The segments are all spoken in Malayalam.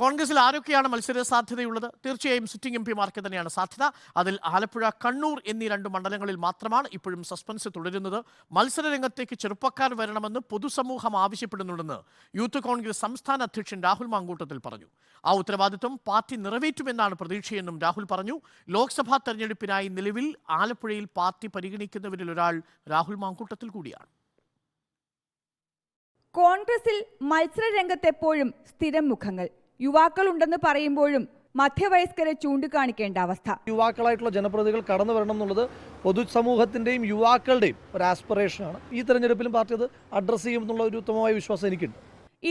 കോൺഗ്രസിൽ ആരൊക്കെയാണ് മത്സര സാധ്യതയുള്ളത്? തീർച്ചയായും സിറ്റിംഗ് എം പിമാർക്ക് തന്നെയാണ് സാധ്യത. അതിൽ ആലപ്പുഴ കണ്ണൂർ എന്നീ രണ്ട് മണ്ഡലങ്ങളിൽ മാത്രമാണ് ഇപ്പോഴും സസ്പെൻസ് തുടരുന്നത്. മത്സര രംഗത്തേക്ക് ചെറുപ്പക്കാർ വരണമെന്ന് പൊതുസമൂഹം ആവശ്യപ്പെടുന്നുണ്ടെന്ന് യൂത്ത് കോൺഗ്രസ് സംസ്ഥാന അധ്യക്ഷൻ രാഹുൽ മാങ്കൂട്ടത്തിൽ പറഞ്ഞു. ആ ഉത്തരവാദിത്വം പാർട്ടി നിറവേറ്റുമെന്നാണ് പ്രതീക്ഷയെന്നും രാഹുൽ പറഞ്ഞു. ലോക്സഭാ തെരഞ്ഞെടുപ്പിനായി നിലവിൽ ആലപ്പുഴയിൽ പാർട്ടി പരിഗണിക്കുന്നവരിൽ ഒരാൾ രാഹുൽ മാങ്കൂട്ടത്തിൽ കൂടിയാണ്. കോൺഗ്രസിൽ മത്സര രംഗത്തെപ്പോഴും സ്ഥിരം മുഖങ്ങൾ. യുവാക്കളുണ്ടെന്ന് പറയുമ്പോഴും മധ്യവയസ്കരെ ചൂണ്ടിക്കാണിക്കേണ്ട അവസ്ഥ. യുവാക്കളായിട്ടുള്ള ജനപ്രതിനിധികൾ കടന്നു വരണം എന്നുള്ളത് പൊതുസമൂഹത്തിന്റെയും യുവാക്കളുടെയും ഒരു ആസ്പിറേഷനാണ്. ഈ തെരഞ്ഞെടുപ്പിലും പാർട്ടി അത് അഡ്രസ് ചെയ്യും എന്നുള്ള ഒരു ഉത്തമമായ വിശ്വാസം എനിക്കുണ്ട്.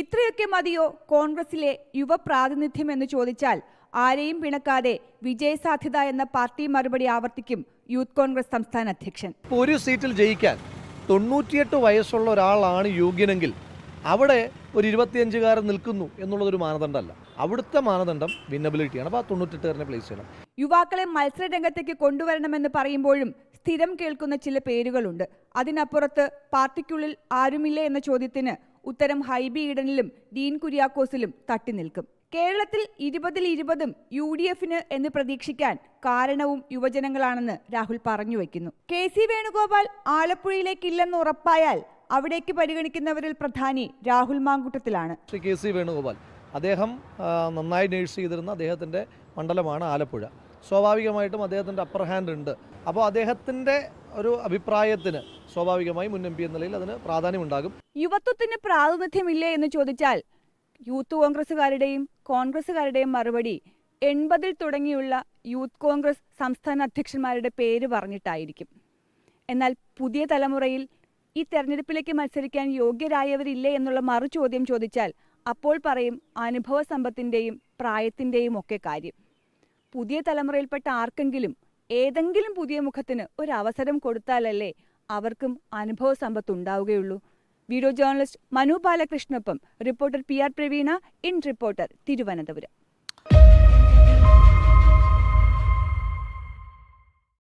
ഇത്രയൊക്കെ മതിയോ കോൺഗ്രസിലെ യുവ പ്രാതിനിധ്യം എന്ന് ചോദിച്ചാൽ ആരെയും പിണക്കാതെ വിജയസാധ്യത എന്ന പാർട്ടി മറുപടി ആവർത്തിക്കും യൂത്ത് കോൺഗ്രസ് സംസ്ഥാന അധ്യക്ഷൻ. ഒരു സീറ്റിൽ ജയിക്കാൻ തൊണ്ണൂറ്റിയെട്ട് വയസ്സുള്ള ഒരാളാണ് യോഗ്യനെങ്കിൽ അവിടെ ഒരു ഇരുപത്തിയഞ്ചുകാരൻ നിൽക്കുന്നു എന്നുള്ളതൊരു മാനദണ്ഡമല്ല. അവിടുത്തെ മാനദണ്ഡം വിന്നബിലിറ്റിയാണ് അപ്പോൾ ആ തൊണ്ണൂറ്റെട്ടുകാരനെ പ്ലേസ് ചെയ്യണം. യുവാക്കളെ മത്സര രംഗത്തേക്ക് കൊണ്ടുവരണമെന്ന് പറയുമ്പോഴും സ്ഥിരം കേൾക്കുന്ന ചില പേരുകളുണ്ട്. അതിനപ്പുറത്ത് പാർട്ടിക്കുള്ളിൽ ആരുമില്ല എന്ന ചോദ്യത്തിന് ഉത്തരം ഹൈബി ഈഡനിലും ഡീൻ കുര്യാക്കോസിലും തട്ടി നിൽക്കും. കേരളത്തിൽ ഇരുപതിൽ ഇരുപതും യു ഡി എഫിന് എന്ന് പ്രതീക്ഷിക്കാൻ കാരണവും യുവജനങ്ങളാണെന്ന് രാഹുൽ പറഞ്ഞു വയ്ക്കുന്നു കെ സി വേണുഗോപാൽ ആലപ്പുഴയിലേക്കില്ലെന്ന് ഉറപ്പായാൽ അവിടേക്ക് പരിഗണിക്കുന്നവരിൽ പ്രധാനി രാഹുൽ മാങ്കൂട്ടത്തിലാണ്. ശ്രീ കെ സി വേണുഗോപാൽ അദ്ദേഹം നന്നായി നേഴ്സ് ചെയ്തിരുന്ന അദ്ദേഹത്തിന്റെ മണ്ഡലമാണ് ആലപ്പുഴ. സ്വാഭാവികമായിട്ടും അദ്ദേഹത്തിന്റെ അപ്പർ ഹാൻഡ് ഉണ്ട്. അപ്പോൾ അദ്ദേഹത്തിന്റെ ഒരു അഭിപ്രായത്തിന് സ്വാഭാവികമായി മുൻ എം പി എന്ന നിലയിൽ അതിന് പ്രാധാന്യമുണ്ടാകും. യുവത്വത്തിന് പ്രാതിനിധ്യമില്ലേ എന്ന് ചോദിച്ചാൽ യൂത്ത് കോൺഗ്രസുകാരുടെയും കോൺഗ്രസുകാരുടെയും മറുപടി എൺപതിൽ തുടങ്ങിയുള്ള യൂത്ത് കോൺഗ്രസ് സംസ്ഥാന അധ്യക്ഷന്മാരുടെ പേര് പറഞ്ഞിട്ടായിരിക്കും. എന്നാൽ പുതിയ തലമുറയിൽ ഈ തെരഞ്ഞെടുപ്പിലേക്ക് മത്സരിക്കാൻ യോഗ്യരായവരില്ലേ എന്നുള്ള മറു ചോദ്യം ചോദിച്ചാൽ അപ്പോൾ പറയും അനുഭവ സമ്പത്തിന്റെയും പ്രായത്തിന്റെയും ഒക്കെ കാര്യം. പുതിയ തലമുറയിൽപ്പെട്ട ആർക്കെങ്കിലും ഏതെങ്കിലും പുതിയ മുഖത്തിന് ഒരു അവസരം കൊടുത്താലല്ലേ അവർക്കും അനുഭവ സമ്പത്ത് ഉണ്ടാവുകയുള്ളൂ video journalist Manu ബാലകൃഷ്ണൊപ്പം reporter P R Praveena in reporter Thiruvananthapuram.